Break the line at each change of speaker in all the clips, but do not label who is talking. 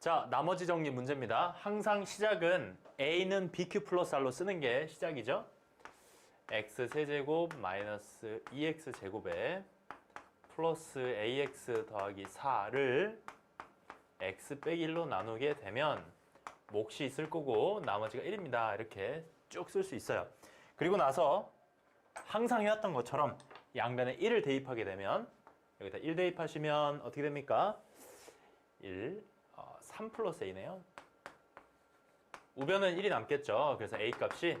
자, 나머지 정리 문제입니다. 항상 시작은 a는 bq 플러스 r로 쓰는 게 시작이죠. x 세제곱 마이너스 2x 제곱에 플러스 ax 더하기 4를 x 빼기 1로 나누게 되면 몫이 있을 거고 나머지가 1입니다. 이렇게 쭉 쓸 수 있어요. 그리고 나서 항상 해왔던 것처럼 양변에 1을 대입하게 되면 여기다 1 대입하시면 어떻게 됩니까? 1, 어, 3 플러스 a네요. 우변은 1이 남겠죠. 그래서 a 값이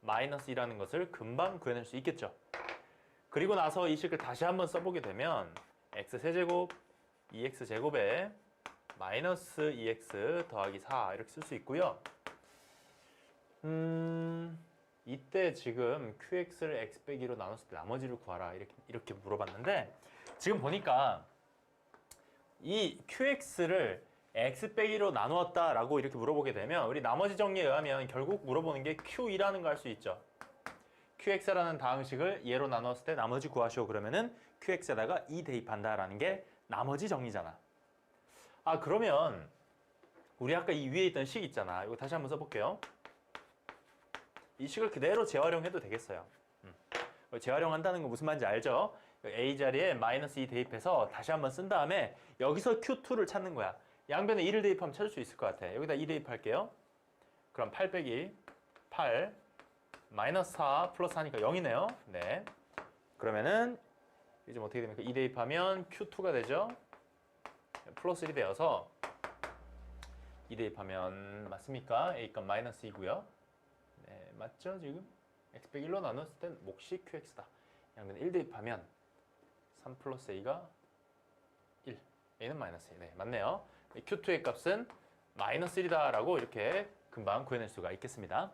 마이너스 2라는 것을 금방 구해낼 수 있겠죠. 그리고 나서 이 식을 다시 한번 써보게 되면 x 세제곱 2x 제곱에 마이너스 2x 더하기 4 이렇게 쓸 수 있고요. 음, 이때 지금 qx를 x 빼기 로 나눴을 때 나머지를 구하라 이렇게 이렇게 물어봤는데 지금 보니까 이 qx를 x 빼기 로 나누었다라고 이렇게 물어보게 되면 우리 나머지 정리에 의하면 결국 물어보는 게 q2라는 걸알수 있죠. qx라는 다항식을 얘로 나눴을 때 나머지 구하시오 그러면은 qx에다가 2 대입한다라는 게 나머지 정리잖아. 아 그러면 우리 아까 이 위에 있던 식 있잖아. 이거 다시 한번 써볼게요. 이 식을 그대로 재활용해도 되겠어요. 음. 재활용한다는 거 무슨 말인지 알죠? a 자리에 마이너스 2 대입해서 다시 한번 쓴 다음에 여기서 q2를 찾는 거야. 양변에 2를 대입하면 찾을 수 있을 것 같아. 여기다 2 대입할게요. 그럼 8 빼기 8 마이너스 4 플러스 하니까 0이네요. 네. 그러면은 이제 뭐 어떻게 됩니까? 2 대입하면 q2가 되죠. 플러스 1이 되어서 2 대입하면 맞습니까? a 값 마이너스 2고요. 네, 맞죠 지금? x 빼기 1로 나눴을 땐 몫이 qx다. 양변 1 대입하면 3 플러스 a가 1. a는 마이너스 1. 네, 맞네요. Q2의 값은 마이너스 1이다 라고 이렇게 금방 구해낼 수가 있겠습니다.